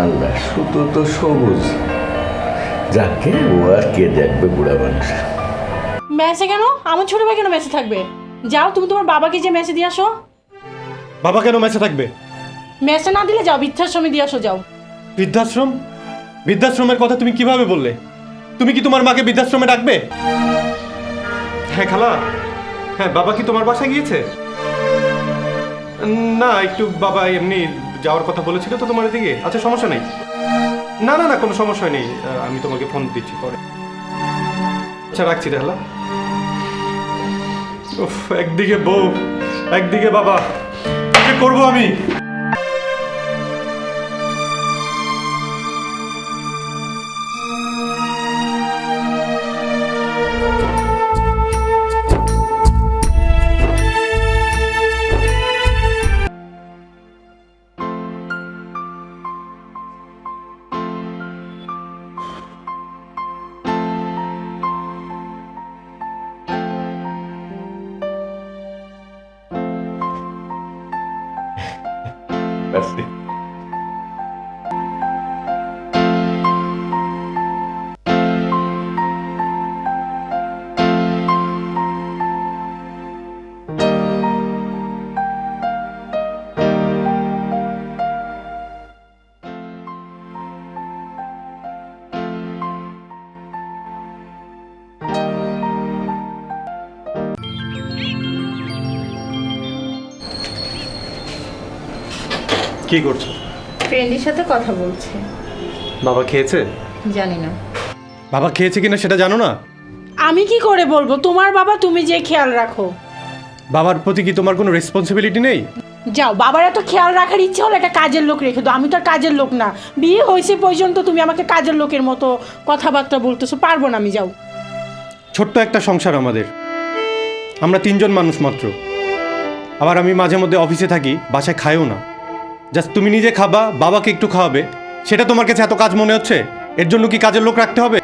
আল্লাহ শুধু তো সবুজ। যাকে ও আর কে দেখবে বুড়া মানুষ? মেসে কেন? আমার ছোট ভাই কেন মেসে থাকবে? যাও তুমি তোমার বাবাকে যে মেসে দিয়ে আসো। বাবা কেন মেসে থাকবে? মেসে না দিলে যাও বৃদ্ধাশ্রমে দিয়ে আসো যাও। বৃদ্ধাশ্রম? বৃদ্ধাশ্রমের কথা তুমি কীভাবে বললে? তুমি কি তোমার মাকে বৃদ্ধাশ্রমে ডাকবে? হ্যাঁ খালা। হ্যাঁ বাবা কি তোমার বাসায় গিয়েছে? না একটু বাবা এমনি যাওয়ার কথা বলেছিল তো তোমার দিকে আচ্ছা সমস্যা নেই। না না না, কোনো সমস্যা নেই। আমি তোমাকে ফোন দিচ্ছি পরে। আচ্ছা রাখছি তাহলে। একদিকে বউ, একদিকে বাবা। কি করব আমি? কি করছ? ফ্রেন্ডের সাথে কথা বলছে। বাবা খেয়েছে? জানি না। বাবা খেয়েছে কিনা সেটা জানো না? আমি কি করে বলব? তোমার বাবা তুমি যে খেয়াল রাখো। বাবার প্রতি কি তোমার কোনো রেসপন্সিবিলিটি নেই? যাও বাবার এত খেয়াল রাখার ইচ্ছে হলো একটা কাজের লোক রেখে দাও। আমি তো আর কাজের লোক না। বিয়ে হয়েছে পর্যন্ত তুমি আমাকে কাজের লোকের মতো কথাবার্তা বলতেছো। পারব না আমি যাও। ছোট্ট একটা সংসার আমাদের। আমরা তিনজন মানুষ মাত্র। আবার আমি মাঝে মধ্যে অফিসে থাকি বাসায় খাইও না। জাস্ট তুমি নিজে খাবা বাবাকে একটু খাওয়াবে। সেটা তোমার কাছে এত কাজ মনে হচ্ছে? এর জন্য কি কাজের লোক রাখতে হবে?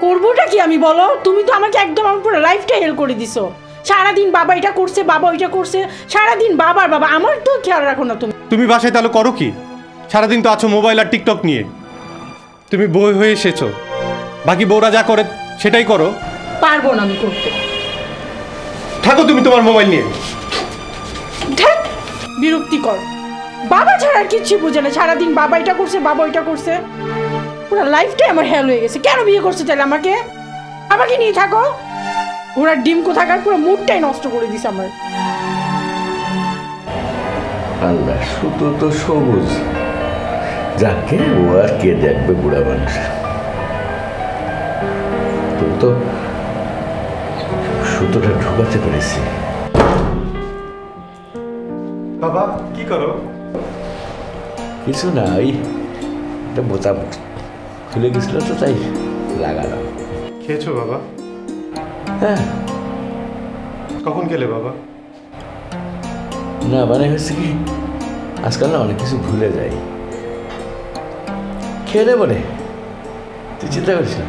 করবোটা কি আমি বলো? তুমি তো আমাকে একদম আমার পুরো লাইফটা হেল করে দিছো। সারাদিন বাবা এটা করছে বাবা ওইটা করছে। সারাদিন বাবার বাবা আমার তো খেয়াল রাখো না তুমি। তুমি বাসায় তাহলে করো কি? সারাদিন তো আছো মোবাইল আর টিকটক নিয়ে। তুমি বই হয়ে এসেছ। বাকি বউরা যা করে সেটাই করো। পারব না আমি করতে। থাকো তুমি তোমার মোবাইল নিয়ে। ধ্যাৎ, বিরক্তিকর বাবা ছাড়া আর কিচ্ছু বুঝে না। সারাদিন বাবা এটা করছে বাবা ওইটা করছে। পুরো লাইফটাই আমার হেল হয়ে গেছে। কেন বিয়ে করছে তাহলে আমাকে? আমাকে নিয়ে থাকো। ওরা ডিম কোথাকার পুরো মুডটাই নষ্ট করে দিছে আমার। আল্লাহ শুধু তো সবুজ। যাকে ও আর কে দেখবে বুড়া মানুষ? তুই তো সুতোটা ঢুকাতে পেরেছি বাবা কি করো? কিছু না ওই একটা বোতাম খুলে গেছিল তো তাই লাগালাম। খেয়েছো বাবা? হ্যাঁ। কখন খেলে বাবা? না মানে হচ্ছে কি আজকাল না অনেক কিছু ভুলে যায় খেয়ে নেব তুই চিন্তা করিস না।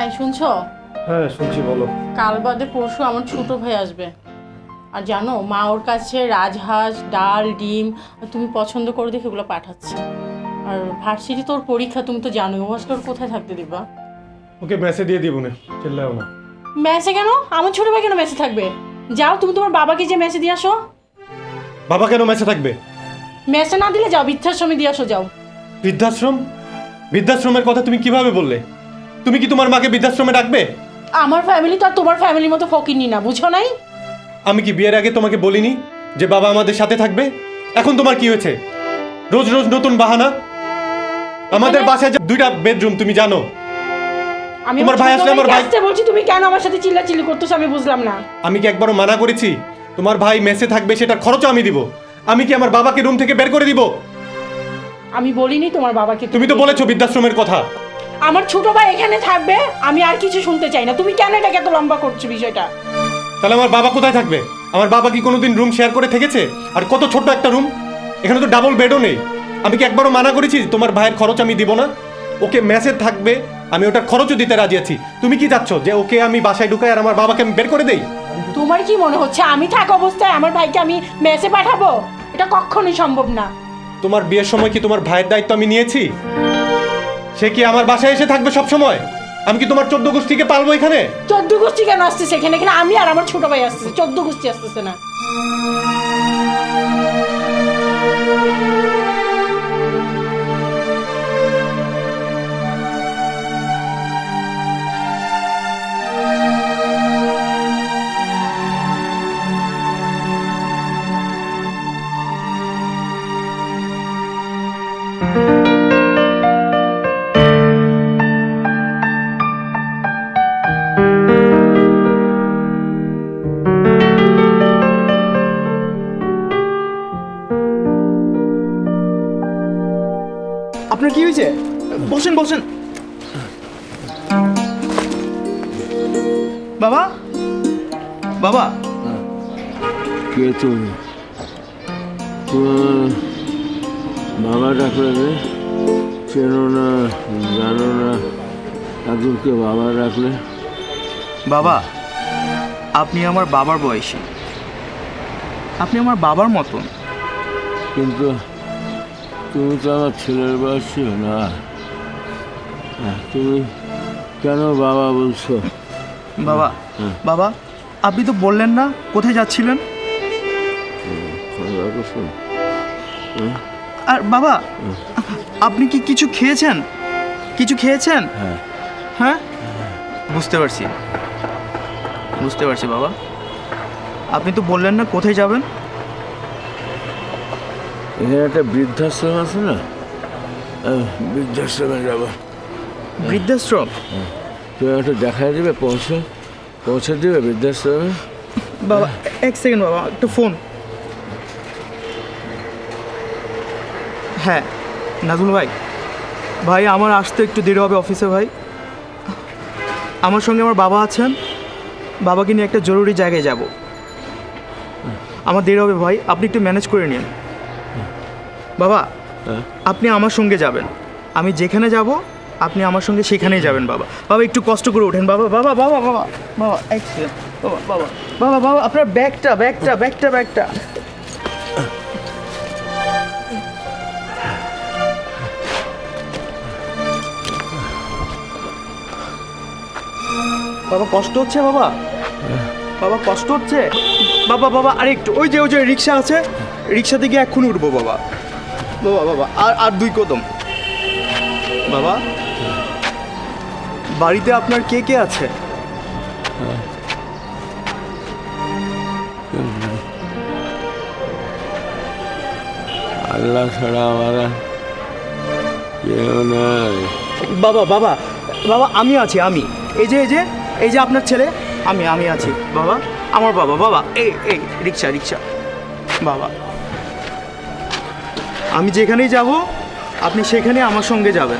আয় শুনছো? হ্যাঁ শুনছি বলো। কাল বাদে পরশু আমার ছোট ভাই আসবে। আর জানো মা ওর কাছে রাজহাঁস ডাল ডিম তুমি পছন্দ করে দেখে এগুলো পাঠাচ্ছে। আর ভার্সিটি তোর পরীক্ষা তুমি তো জানোই ও ওর কোথায় থাকতে দিবা? ওকে মেসে দিয়ে দিব না চিল্লাও না। মেসে কেন? আমার ছোট ভাই কেন মেসে থাকবে? যাও তুমি তোমার বাবাকে যে মেসে দিয়ে আসো। বাবা কেন মেসে থাকবে? মেসে না দিলে যাও বৃদ্ধাশ্রমে দিয়ে আসো যাও। বৃদ্ধাশ্রম? বৃদ্ধাশ্রমের কথা তুমি কীভাবে বললে? তুমি কি তোমার মাকে বৃদ্ধাশ্রমে ডাকবে? আমার ফ্যামিলি তো আর তোমার ফ্যামিলির মতো ফকিনি না বুঝো নাই? আমি কি বিয়ের আগে তোমাকে বলিনি যে বাবা আমাদের সাথে থাকবে? এখন তোমার কি হয়েছে? রোজ রোজ নতুন বাহানা? আমাদের মানে- বাসায় যে দুইটা বেডরুম তুমি জানো। আমি তোমার ভাই আসলে আমার ভাই- আসতে বলছি? তুমি কেন আমার সাথে চিল্লাচিল্লি করতেছো আমি বুঝলাম না। আমি কি একবারও মানা করেছি? তোমার ভাই মেসে থাকবে সেটা খরচও আমি দিব। আমি কি আমার বাবাকে রুম থেকে বের করে দিব? আমি বলিনি তোমার বাবাকে তুমি তো বলেছ বৃদ্ধাশ্রমের কথা। আমার ছোট ভাই এখানে থাকবে আমি আর কিছু শুনতে চাই না। তুমি কেন এটাকে এত লম্বা করছ বিষয়টা? তাহলে আমার বাবা কোথায় থাকবে? আমার বাবা কি কোনোদিন রুম শেয়ার করে থেকেছে? আর কত ছোট্ট একটা রুম এখানে তো ডাবল বেডও নেই। আমি কি একবারও মানা করেছি তোমার ভাইয়ের খরচ আমি দিব না? ওকে মেসে থাকবে আমি ওটার খরচও দিতে রাজি আছি। তুমি কি চাচ্ছ যে ওকে আমি বাসায় ঢুকাই আর আমার বাবাকে আমি বের করে দেই? তোমার কি মনে হচ্ছে? আমি থাকা অবস্থায় আমার ভাইকে আমি মেসে পাঠাবো? এটা কখনোই সম্ভব না। তোমার বিয়ের সময় কি তোমার ভাইয়ের দায়িত্ব আমি নিয়েছি? সে কি আমার বাসায় এসে থাকবে সব সময় আমি কি তোমার চোদ্দ গোষ্ঠীকে পালবো এখানে? চোদ্দ গোষ্ঠী কেন আসতেছে এখানে? এখানে আমি আর আমার ছোট ভাই আসতেছে, চোদ্দ গোষ্ঠী আসতেছে না। আপনার কি হয়েছে? বসেন বসেন। বাবা? বাবা? কে তুমি? তোমার বাবা ডাকলে রে চেনো না জানো না একজনকে বাবা ডাকলে? বাবা আপনি আমার বাবার বয়সী। আপনি আমার বাবার মতন। কিন্তু তুমি তো আমার ছেলের বয়সী না? হ্যাঁ, তুমি কেন বাবা বলছো? বাবা বাবা আপনি তো বললেন না কোথায় যাচ্ছিলেন? খাওয়া আর বাবা আপনি কি কিছু খেয়েছেন? কিছু খেয়েছেন? হ্যাঁ। হ্যাঁ? বুঝতে পারছি। বুঝতে পারছি বাবা। আপনি তো বললেন না কোথায় যাবেন? এখানে একটা বৃদ্ধাশ্রম আছে না? বৃদ্ধাশ্রমে যাব। বৃদ্ধাশ্রম? তুমি একটা দেখাই দেবে পৌঁছে পৌঁছে দেবে বৃদ্ধাশ্রমে? বাবা এক সেকেন্ড বাবা একটা ফোন। হ্যাঁ নাজমুল ভাই। ভাই আমার আসতে একটু দেরি হবে অফিসে ভাই। আমার সঙ্গে আমার বাবা আছেন। বাবাকে নিয়ে একটা জরুরি জায়গায় যাব। আমার দেরি হবে ভাই। আপনি একটু ম্যানেজ করে নিন। বাবা হ্যাঁ? আপনি আমার সঙ্গে যাবেন। আমি যেখানে যাব আপনি আমার সঙ্গে সেখানেই যাবেন বাবা। বাবা একটু কষ্ট করে ওঠেন বাবা বাবা বাবা বাবা বাবা এক বাবা বাবা বাবা বাবা আপনার ব্যাগটা ব্যাগটা ব্যাগটা ব্যাগটা। বাবা কষ্ট হচ্ছে বাবা? বাবা কষ্ট হচ্ছে? বাবা বাবা আর একটু ওই যে ওই যে রিক্সা আছে রিক্সা থেকে এক্ষুনি উঠবো বাবা। বাবা বাবা আর আর দুই কদম। বাবা বাড়িতে আপনার কে কে আছে? আল্লাহ ছাড়া আমার কেউ নাই। বাবা বাবা বাবা আমি আছি আমি। এই যে এই যে এই যে আপনার ছেলে আমি আমি আছি। বাবা আমার বাবা বাবা এই এই রিক্সা রিক্সা। বাবা। আমি যেখানেই যাব, আপনি সেখানে আমার সঙ্গে যাবেন।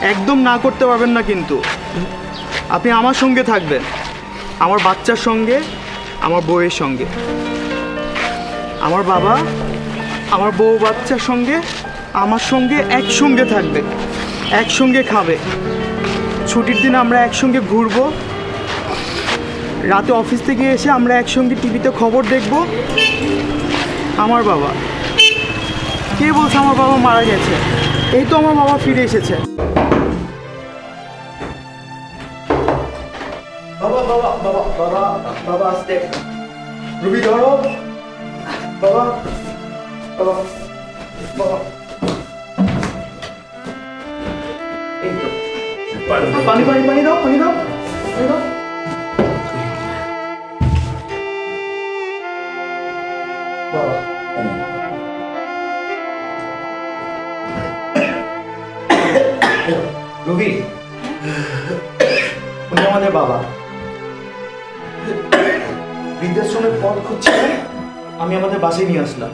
একদম না করতে পারবেন না কিন্তু। আপনি আমার সঙ্গে থাকবেন। আমার বাচ্চার সঙ্গে, আমার বউয়ের সঙ্গে। আমার বাবা, আমার বউ বাচ্চার সঙ্গে, আমার সঙ্গে একসঙ্গে থাকবে, একসঙ্গে খাবে। ছুটির দিন আমরা একসঙ্গে ঘুরবো। রাতে অফিস থেকে এসে আমরা একসঙ্গে টিভিতে খবর দেখব। আমার বাবা। কে বলছে আমার বাবা মারা গেছে? এই তো আমার বাবা ফিরে এসেছে। বাবা বাবা বাবা বাবা বাবা আসতে। রুবি ধরো। বাবা বাবা বাবা। পানি পানি পানি দাও পানি দাও পানি দাও। বাবা। বৃদ্ধাশ্রমের পথ খুঁজছিলেন আমি আমাদের বাসায় নিয়ে আসলাম।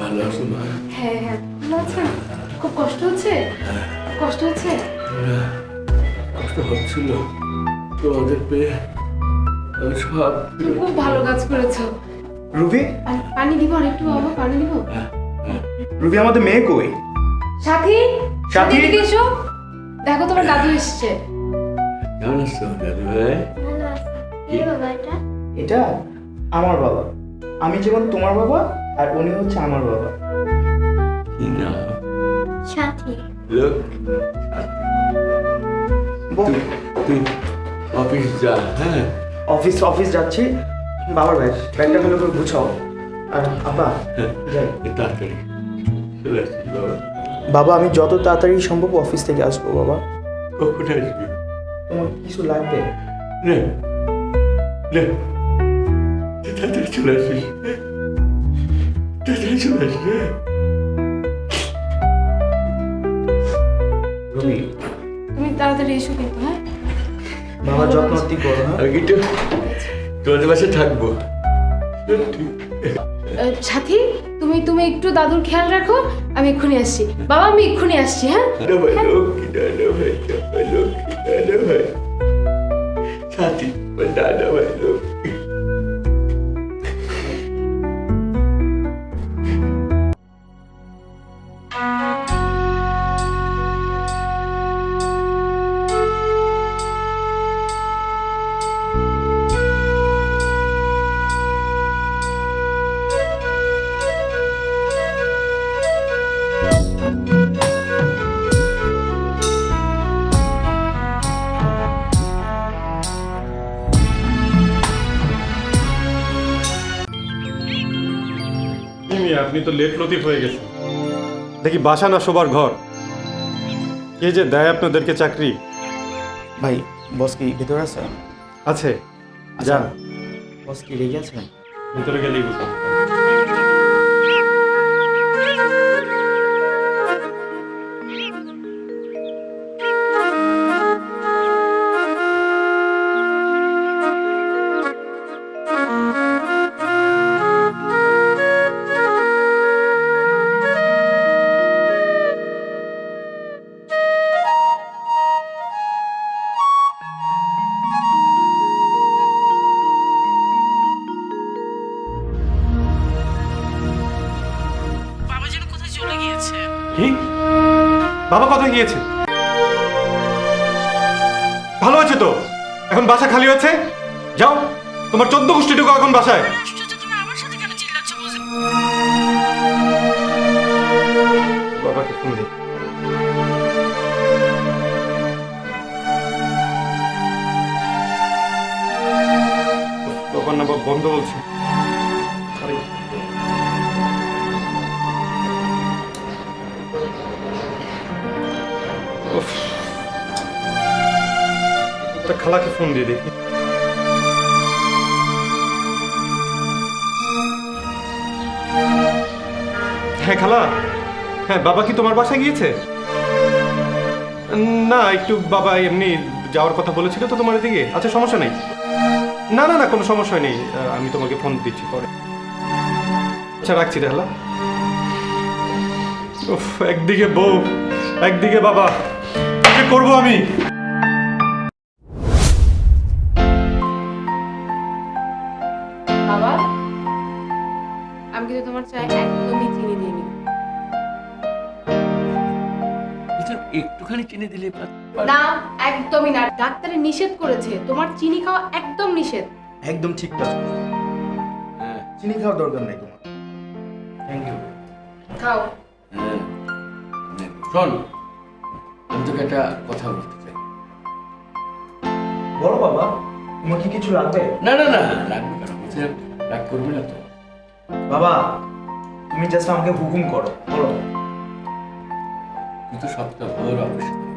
ভালো আছো মা? হ্যাঁ হ্যাঁ ভালো আছেন খুব কষ্ট হচ্ছে? কষ্ট হচ্ছে? কষ্ট হচ্ছিল। তোমাদের পেয়ে সব খুব ভালো কাজ করেছ। রুবি? পানি দিব আর একটু বাবা পানি দিব। রুবি আমাদের মেয়ে কই? সাথী সাথী? এদিকে এসো। দেখো তোমার দাদু এসছে। কেমন আছো দাদু ভাই। এটা? এটা আমার বাবা। আমি যেমন তোমার বাবা আর উনি হচ্ছে আমার বাবা। কি না সাথী। লোক তুই অফিস যা হ্যাঁ? অফিস অফিস যাচ্ছি। বাবার ব্যাগ ব্যাগটা ভালো করে গুছাও। আর আব্বা যাই। তাড়াতাড়ি। চলে আসছিস বাবা। বাবা আমি যত তাড়াতাড়ি সম্ভব অফিস থেকে আসব বাবা। কখন আসবি তোমার কিছু লাগবে? নে। নে। তাড়াতাড়ি চলে আসিস তাড়াতাড়ি চলে আসিস হ্যাঁ রবি তুমি তাড়াতাড়ি এসো কিন্তু হ্যাঁ? বাবা যত্ন করো হ্যাঁ? আমি কিন্তু তোমাদের বাসায় থাকব। সত্যি সাথী? তুমি তুমি একটু দাদুর খেয়াল রাখো আমি এক্ষুনি আসছি। বাবা আমি এক্ষুনি আসছি হ্যাঁ? তো লেট লতিফ হয়ে গেছেন দেখি বাসা না শোবার ঘর? কে যে দেয় আপনাদেরকে চাকরি? ভাই বস কি ভেতরে আছে? আছে। যা বস কি রেগে আছে ভিতরে গেলেই বুঝলাম। তো? এখন বাসা খালি হয়েছে যাও তোমার চোদ্দ গোষ্ঠী টুকু এখন বাসায়। বাবাকে ফোন দিই বাবার না বন্ধ বলছে। একটা খালাকে ফোন দিয়ে দেখি। হ্যাঁ খালা। হ্যাঁ বাবা কি তোমার বাসায় গিয়েছে? না, একটু বাবা এমনি যাওয়ার কথা বলেছিল তো তোমার এদিকে। আচ্ছা সমস্যা নেই। না না না, কোনো সমস্যা নেই। আমি তোমাকে ফোন দিচ্ছি পরে। আচ্ছা রাখছি তাহলে। একদিকে বউ, একদিকে বাবা। কি করব আমি? চিনি দিলে না একদমই না। ডাক্তারে নিষেধ করেছে। তোমার চিনি খাওয়া একদম নিষেধ। একদম ঠিক কাজ হ্যাঁ। চিনি খাওয়া দরকার নেই তোমার। থ্যাংক ইউ খাও। হ্যাঁ। শোন আমি তোকে একটা কথা বলতে চাই। বলো বাবা তোমার কি কিছু লাগবে? না না না রাখবি কেন? বলছি রাগ করবি না তো। বাবা তুমি জাস্ট আমাকে হুকুম করো। বলো। তুই তো সপ্তাহ অফিসে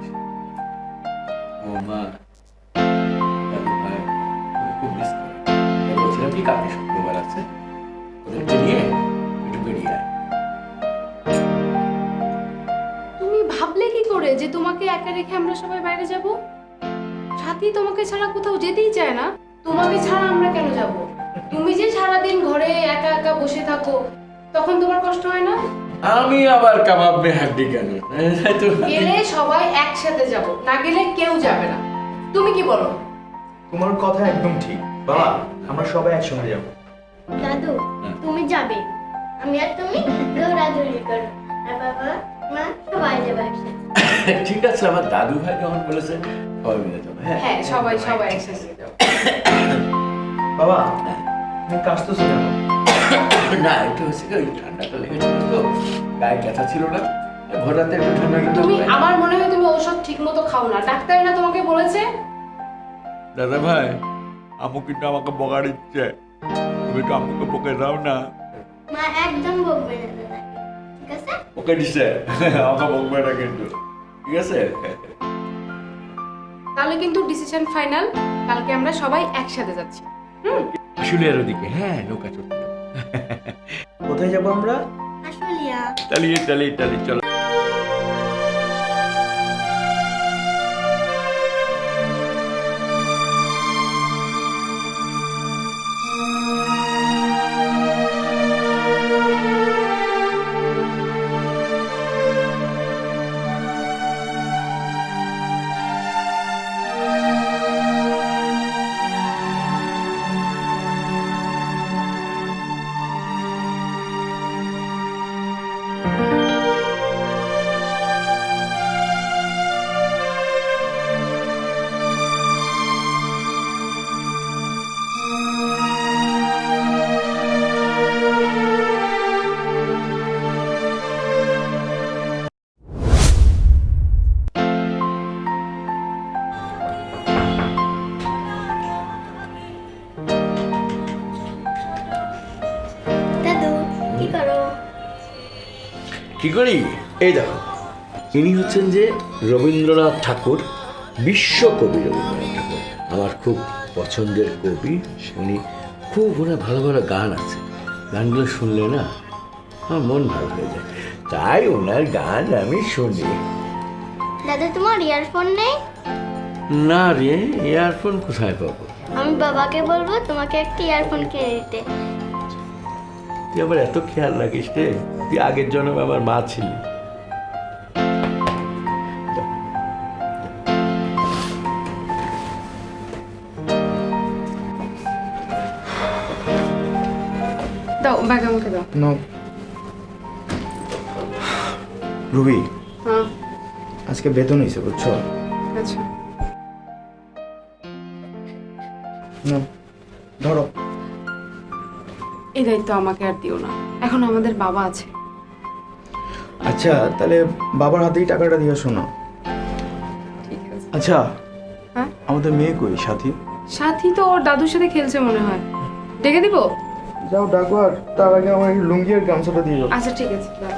আয় তুমি ভাবলে কি করে যে তোমাকে একা রেখে আমরা সবাই বাইরে যাব? সাথী তোমাকে ছাড়া কোথাও যেতেই চায় না। তোমাকে ছাড়া আমরা কেন যাব? তুমি যে সারাদিন ঘরে একা একা বসে থাকো, তখন তোমার কষ্ট হয় না? আমি আবার কাবাব মে হাড্ডি কেন গেলে সবাই একসাথে যাব না গেলে কেউ যাবে না। তুমি কি বলো? তোমার কথা একদম ঠিক। বাবা আমরা সবাই একসঙ্গে যাব। দাদু তুমি যাবে। আমি আর তুমি দৌড়াদৌড়ি করো আর বাবা মা সবাই যাবে একসাথে। ঠিক আছে আমার দাদু ভাই যখন বলেছে? সবাই মিলে যাব হ্যাঁ? হ্যাঁ সবাই সবাই একসাথে যাব। বাবা তুমি কাশতেছো কেন না একটু হচ্ছে কি ওই ঠান্ডাটা লেগেছিল তো গায়ে ব্যথা ছিল না একটু ঠান্ডা ঠান্ডা তুমি আমার মনে হয় তুমি ঔষধ ঠিক মতো খাও না ডাক্তার না তোমাকে বলেছে? দাদা ভাই আমু কিন্তু আমাকে বকা দিচ্ছে। তুমি তো আমাকে বকে দাও না। মা একদম বকবে না দাদাকে ঠিক আছে? ওকে দিচ্ছে আমাকে বকবে না কিন্তু। ঠিক আছে? তাহলে কিন্তু ডিসিশন ফাইনাল কালকে আমরা সবাই একসাথে যাচ্ছি। হুম? আশুলিয়ার ওদিকে। হ্যাঁ নৌকা চড়তে। কোথায় যাব আমরা? আসলিয়া চালিয়ে চালিয়ে চালিয়ে চলো। কি করি? এই দেখো ইনি হচ্ছেন যে রবীন্দ্রনাথ ঠাকুর বিশ্বকবি রবীন্দ্রনাথ ঠাকুর। আমার খুব পছন্দের কবি উনি খুব ওনার ভালো ভালো গান আছে। গানগুলো শুনলে না আমার মন ভালো হয়ে যায়। তাই ওনার গান আমি শুনি। দাদা তোমার ইয়ারফোন নেই? না রে ইয়ারফোন কোথায় পাবো? আমি বাবাকে বলব তোমাকে একটা ইয়ারফোন কিনে দিতে। তুই আবার এত খেয়াল রাখিস রে। তুই আগের জন্মে আমার মা ছিলি। দাও ব্যাগ আমাকে দাও। নো। রুবি। হ্যাঁ। আজকে বেতন হয়েছে বুঝছ? আচ্ছা। না। ধরো। এই দায়িত্ব আমাকে আর দিও না। এখন আমাদের বাবা আছে। আচ্ছা তাহলে বাবার হাতেই টাকাটা দিয়ে শোনো। ঠিক আছে। আচ্ছা হ্যাঁ? আমাদের মেয়ে কই সাথী? সাথী তো ওর দাদুর সাথে খেলছে মনে হয়। ডেকে দিব? যাও ডাকো আর তার আগে আমার লুঙ্গি আর গামছাটা দিয়ে দাও। আচ্ছা ঠিক আছে দাও।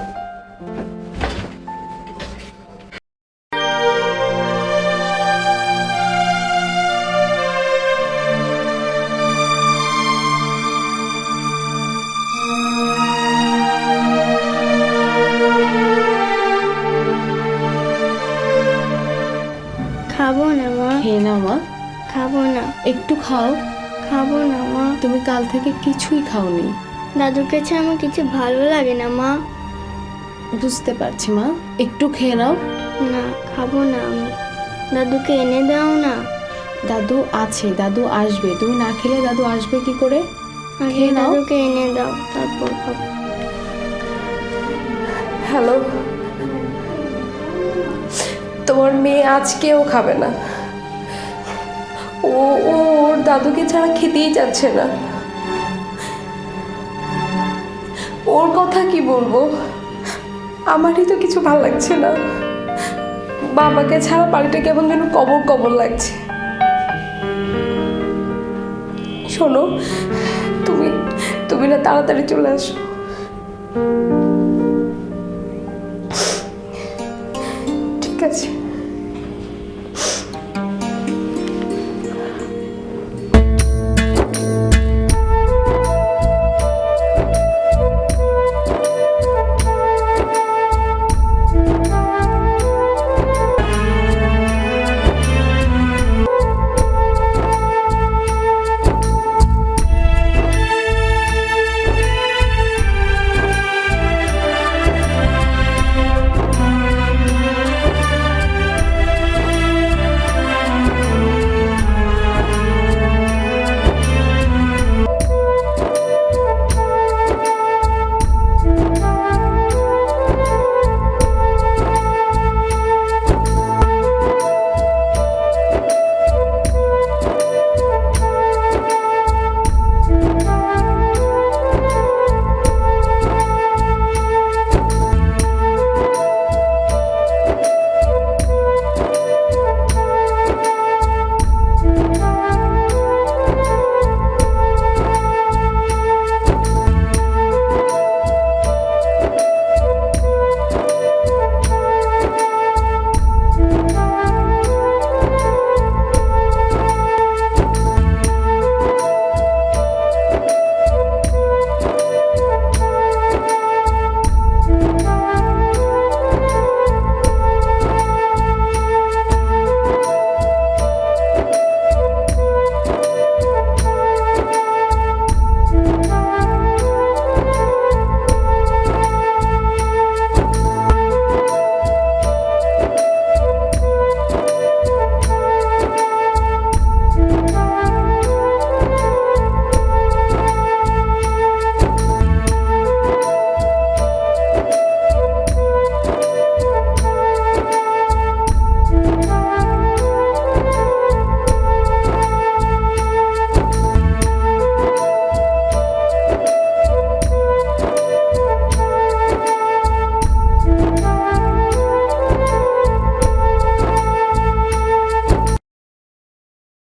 একটু খাও। খাব না মা। তুমি কাল থেকে কিছুই খাওনি। দাদুর কাছে আমার কিছু ভালো লাগে না মা। বুঝতে পারছি মা। একটু খেয়ে নাও। না খাব না আমি দাদুকে এনে দাও না। দাদু আছে দাদু আসবে। তুমি না খেলে দাদু আসবে কি করে? আগে খেয়ে নাও। দাদুকে এনে দাও তারপর হ্যালো। তোমার মেয়ে আজকেও খাবে না। ও ও, ওর দাদুকে ছাড়া খেতেই যাচ্ছে না। ওর কথা কি বলব? আমারই তো কিছু ভালো লাগছে না। বাবাকে ছাড়া বাড়িটা কেমন যেন কবর কবর লাগছে। শোনো, তুমি তুমি না তাড়াতাড়ি চলে আসো। ঠিক আছে।